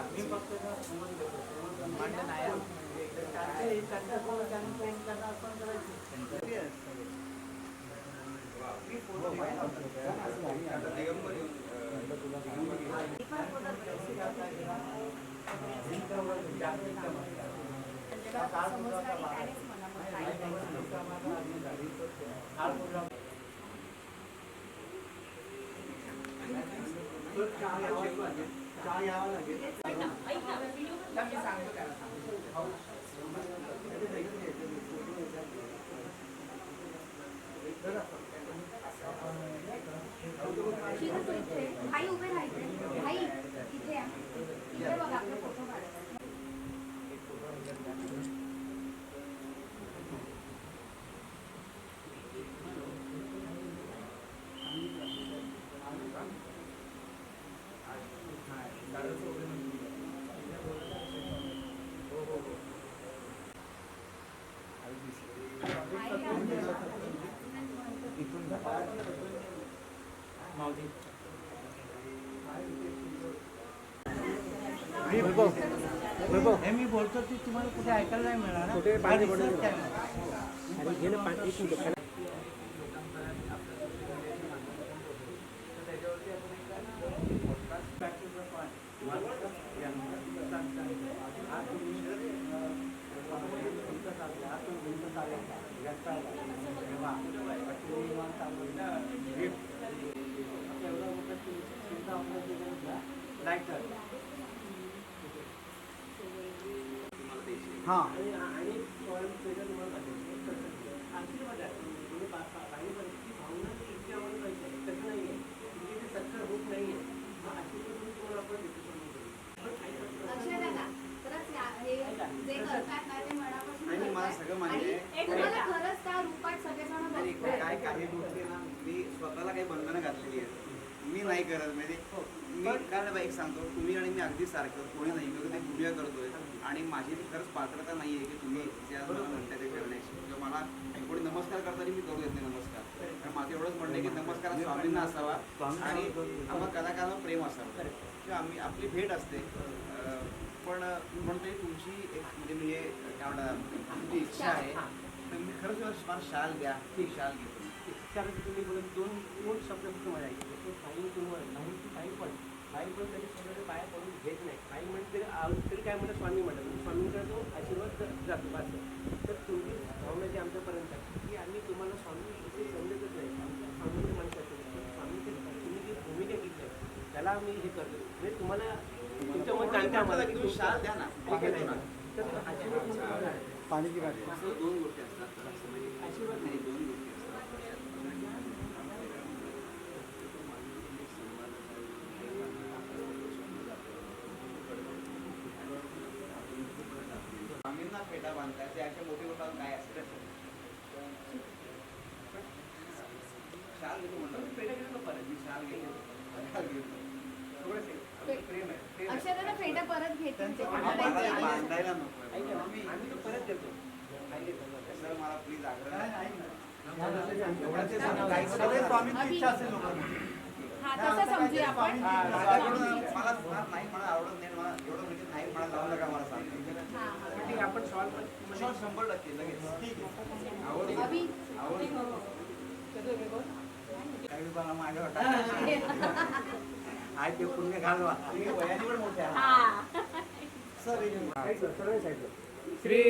संकल्पना आहे ना जी मागची ब्रह्मांड नाही आहे. म्हणजे एकदम काय तर मी सांगतो त्याला सांगतो. भाई उभे राहायचे हे मी बोलतो ती तुम्हाला कुठे ऐकायला नाही मिळणार कुठे हां. अक्षय दादा खरंच या- हे जे करतात ना ते मनापासून आणि मला. सगळं मान्य आहे. काय काही गोष्टी ना मी स्वतःला काही बंधनं घातलेली आहेत. मी नाही करत म्हणजे मी काय बा एक सांगतो. तुम्ही आणि मी अगदी सारखं कोणी नाही मी ते भूमिका करतोय. आणि माझी खरंच पात्रता नाही आहे की तुम्ही ज्या मला म्हणताय ते करण्याची. किंवा मला कोणी नमस्कार करताना मी करू देत नाही नमस्कार. कारण माझं एवढंच म्हणणं आहे की नमस्कार स्वामींना असावा आणि आम्हाला कलाकारांना प्रेम असावं. किंवा आम्ही आपली भेट असते. पण मी म्हणतोय तुमची एक म्हणजे म्हणजे काय म्हणतात तुमची इच्छा आहे. तर मी खरंच मला शाल द्या. ती शाल घेतो. कारण तुम्ही दोन दोन शब्द फक्त मला ऐकले तो काही तुम्हाला नाही की काही पण काही पण तरी स्वतःच्या पाया पडून घेत नाही काही म्हणत तरी आव- तरी काय म्हणतात स्वामी म्हणतात स्वामींकडे तो आशीर्वाद ज- जातो बस तर तुमची भावना जी आमच्यापर्यंत आहे की आम्ही तुम्हाला स्वामी इथे समजतच नाही. आमच्या स्वामींच्या माणसाचे स्वामीचे तुम्ही जी भूमिका घेतली आहे, त्याला आम्ही हे करतो. म्हणजे तुम्हाला तुमच्या मत जाणतं आम्हाला की तुम्ही शाल द्या ना. ठीक आहे ना तर आशीर्वाद असं दोन गोष्टी असतात. म्हणजे आशीर्वाद नाही दोन गोष्टी फेटा बांधताय ते अशा मोठी गोष्ट काय असेल शाल घेतो म्हणलं. मी फेटा घेतो परत. मी शाल घेतो शाल घेतो फेटा परत घेते. मला बांधायला नको ऐका ना, मी आम्ही तो परत देतो. सर मला प्लीज आग्रह स्वामींची इच्छा असेल लोकांना. हा मला नाही मला आवडत नाही मला एवढं म्हणजे नाही मला लावू नका मला सांग. आहे आपण सॉल्व शॉर्ट शंभर टक्के लगेच. आवड अभि आवड काही लोकांना माझ्या वाटतं आहे ते पुण्य घालवा. तुम्ही वयाने पण मोठे आहात हा. सर श्री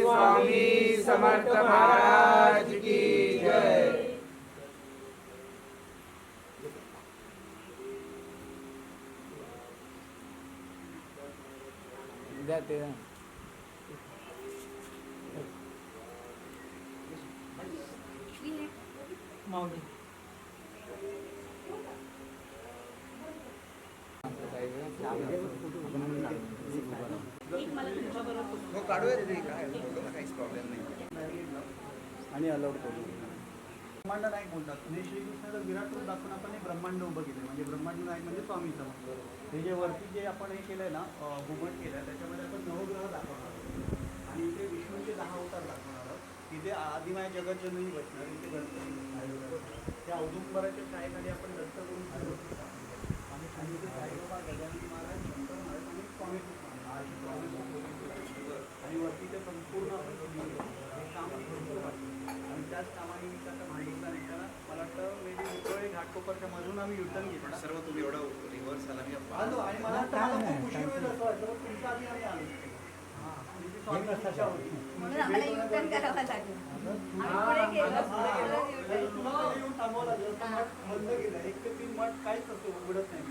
स्वामी समर्थ महाराज की जय. ते. माऊली. हो आणि अलाउड करू. ब्रह्मांड नायक बोलतात. म्हणजे श्रीकृष्णाचं विराट रूप दाखवून आपण हे ब्रह्मांड उभं केलं म्हणजे ब्रह्मांड नायक म्हणजे स्वामीचं हे जे वरती जे आपण हे केलंय ना घुमट केलं त्याच्यामध्ये आपण नवग्रह दाखवणार. आणि इथे विष्णूचे दहा अवतार दाखवणार. तिथे आधी माझ्या जगत नाही बसणार इथे गणपती त्या औदुंबराच्या शाळेखाली आपण दत्त करून आणि खाली साईबाबा गजानन महाराज शंकर महाराज आणि स्वामी आणि वरती ते संपूर्ण आपण हे काम आणि त्याच कामानिमित्त आता माहितीचा निघताना मला वाटतं मेबी मुकळे घाटकोपरच्या मधून आम्ही युटर्न घेतो सर्व तुम्ही एवढं रिव्हर्स आला मी आलो आणि मला खूप खुशी होईल असं वाटतं. तुमचा आम्ही आम्ही आलो. म्हणून आम्हाला युटर्न आम्ही पुढे गेलो पुढे गेलो U-turn. उघडत नाही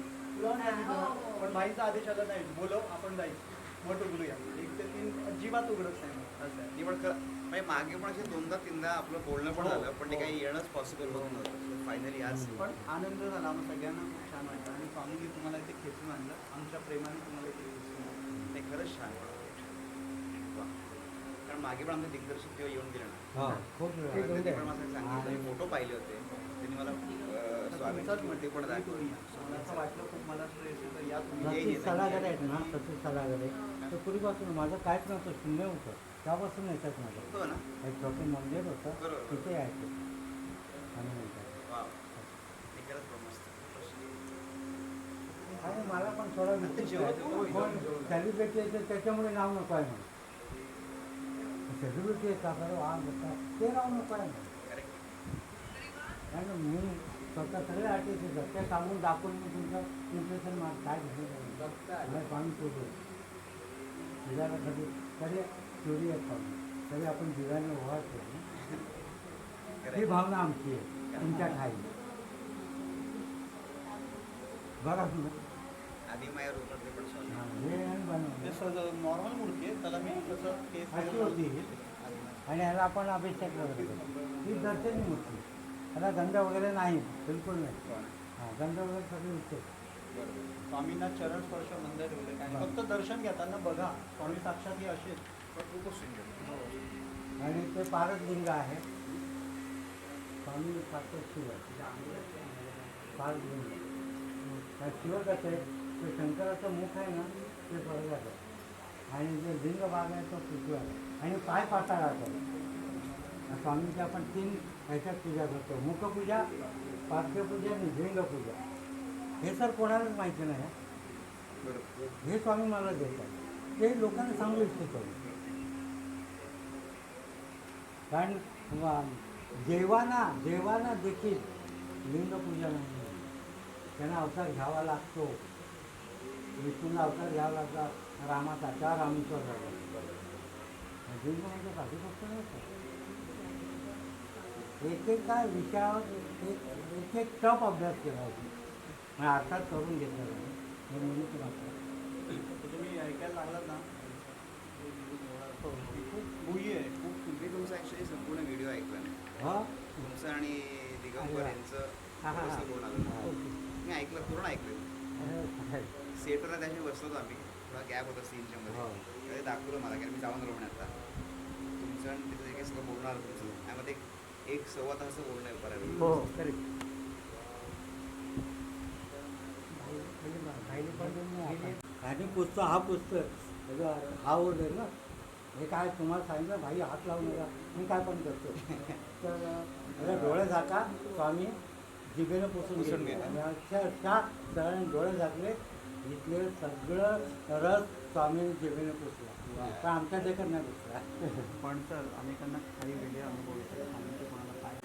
पण बाईचा आदेश आला नाही बोलव आपण जायचं मठ उघडूया एक ते तीन अजिबात उघडत नाही असं आहे. पण म्हणजे मागे पण असे दोनदा तीनदा आपलं बोलणं पण झालं पण ते काही येणंच पॉसिबल होत नव्हतं फायनली आज पण आनंद झाला मग सगळ्यांना खूप छान वाटलं आणि स्वामीजी तुम्हाला इथे खेचून आणलं आमच्या प्रेमाने तुम्हाला इथे खेचून आणलं ते खरंच छान वाटलं. कारण मागे पण आमचे दिग्दर्शक तेव्हा येऊन गेले ना. खूप त्यांनी पण मला सांगितलं मी फोटो पाहिले होते. त्यांनी मला अं, स्वामींचं मूर्ती पण दाखवली. वाटलं खूप मला सलागार आहेत ना सलागार आहे तर पूर्वीपासून माझं काहीच नव्हतं शून्य होतं. त्यापासून येतात माझं. हो ना. एक छोटे मंदिर होतं. तिथे यायचे आणि ते मला पण थोडा सेलिब्रिटी येते त्याच्यामुळे नाव नको आहे म्हणून सेलिब्रिटी येतात వాళ్ళు वा म्हणतात ते नाव नको आहे म्हणून कारण मी स्वतः सगळे आर्टिस्ट येतात ते सांगून दाखवून मी तुमचं इम्प्रेशन मार काय घेतलं स्वामी शोधू दिव्याला तरी चोरी आहे तरी आपण दिव्याने ओवाळतो ही भावना आमची आहे. तुमच्या ठाई. बघा तुम्ही. आधी पण हा, हे नॉर्मल मूर्ती आहे त्याला मी कसं केस अशी होती. ही. आणि ह्याला आपण अभिषेक वगैरे करतो. ही दर्शनी मूर्ती. ह्याला गंध वगैरे नाही बिलकुल नाही. हां गंध वगैरे सगळे इथे स्वामींना चरण स्पर्श मंदिर ठेवले काय फक्त दर्शन घेताना बघा. स्वामी साक्षात हे खूपच सुंदर आणि ते पारस लिंग आहे. स्वामी साक्षात शिव पारस लिंग शिव कसं आहे ते शंकराचं मुख आहे ना ते स्वर्गाचं आणि जे लिंग भाग आहे तो पृथ्वी आहे आणि पाय पाताळाचं स्वामींची आपण तीन ह्याच्यात पूजा करतो. मुखपूजा पार्थपूजा आणि लिंगपूजा. हे सर कोणालाच माहिती नाही हे? स्वामी मला देतात. ते लोकांना सांगू इच्छितो कारण देवाना देवाना देखील लिंगपूजा नाही. त्यांना अवतार घ्यावा लागतो. विष्णूला अवतार घ्यावा लागला रामाचा त्या रामेश्वर झाला लिंग म्हणजे बाकी गोष्ट नाही का? एक एक काय विषयावर एक एक टप अभ्यास केला होता. म्हणजे अर्थात करून घेतला हे म्हणून मात्र तुम्ही ऐकायला लागलात ना? खूप गुही आहे. खूप मी तुमचा ऍक्च्युली संपूर्ण व्हिडिओ ऐकला नाही. हा? तुमचं आणि दिगंबर यांचं हा, हा, हा. मी ऐकलं पूर्ण ऐकलं. सेटरला त्याशी बसलो आम्ही. थोडा गॅप होता सीनच्या मध्ये. हो. ते दाखवलं मला कारण मी जाऊन म्हणे आता. तुमचं आणि तिथं जे काही सगळं बोलणं आलं तुमचं त्यामध्ये एक सव्वा तासाचं बोलणं आहे बऱ्यापैकी हो करेक्ट पुस्तक हा पुस्तक. हा ओढ आहे ना. हे काय तुम्हाला सांगितलं? भाई हात लावू नका. मी काय पण करतो. तर डोळे झाका स्वामी. जिभेनं पुसून घेतले. आणि अक्षरशः सगळ्यांनी डोळे झाकले. इथले सगळं रस स्वामी जिभेनं पुसला. पण आमच्या देखत नाही पुसला पण सर अनेकांना काही वेगळे अनुभव येतात कोणाला काय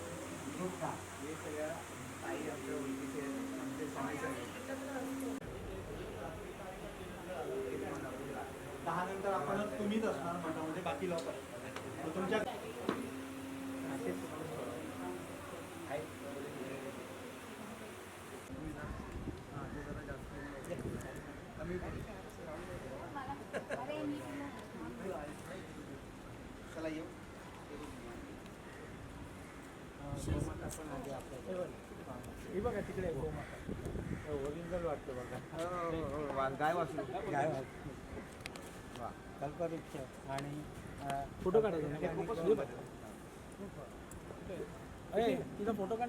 हे सगळ्या ताई आमच्या ओळखीचे आहेत. आमचे स्वामीचे आहेत. दहा नंतर आपण तुम्हीच असणार मठामध्ये बाकी लोक तुमच्या हां, जरा जास्त चला येऊ हे बघा तिकडे ओरिजिनल वाटतं बघा गाय वाचलो काय वाटतं वा कल्पवृक्ष आणि फोटो काढायचा. तिचा फोटो काढ